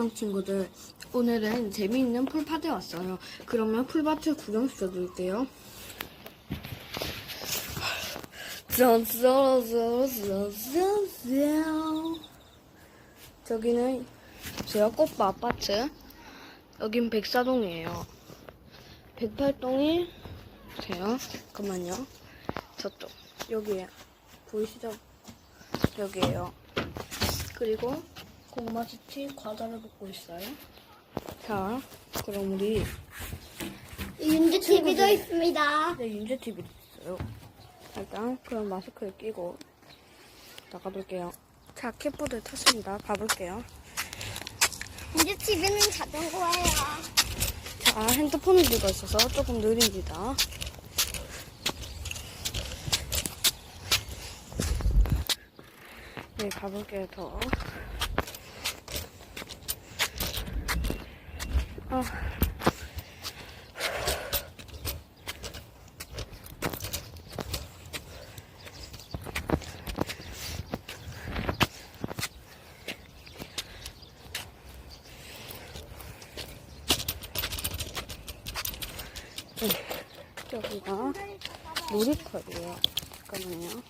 형 친구들 오늘은 재미있는 풀밭에 왔어요. 그러면 풀밭을 구경시켜 드릴게요. 저기는 제가 꽃바 아파트. 여긴 백사동이에요. 108동이 보세요. 잠깐만요. 저쪽 여기에 보이시죠? 여기에요. 그리고 고구마 치치 과자를 먹고 있어요. 자, 그럼 우리 윤주 TV도 있습니다. 네, 윤재 TV도 있어요. 일단 그럼 마스크를 끼고 나가볼게요. 자, 킥보드 탔습니다. 가볼게요. 윤주 TV는 자전거예요. 자, 핸드폰을 들고 있어서 조금 느립니다. 네, 가볼게요, 더. 아. 네, 여기가 놀이터예요. 잠깐만요.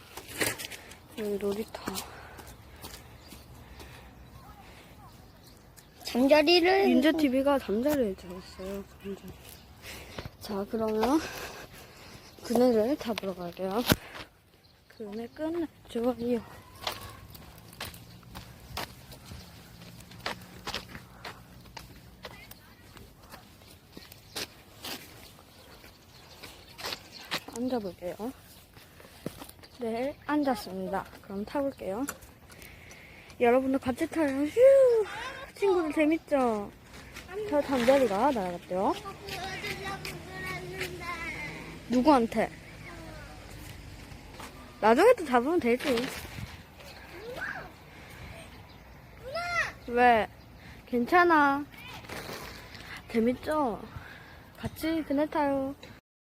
여기 놀이터. 잠자리를 윤재 TV가 잠자리에 들었어요. 잠자리. 자, 그러면 그네를 타보러 갈게요. 그네 끝났죠. 앉아볼게요. 네, 앉았습니다. 그럼 타볼게요. 여러분도 같이 타요. 휴! 재밌죠? 저 잠자리가 날아갔대요. 누구한테? 나중에 또 잡으면 되지. 왜? 괜찮아. 재밌죠? 같이 그네 타요.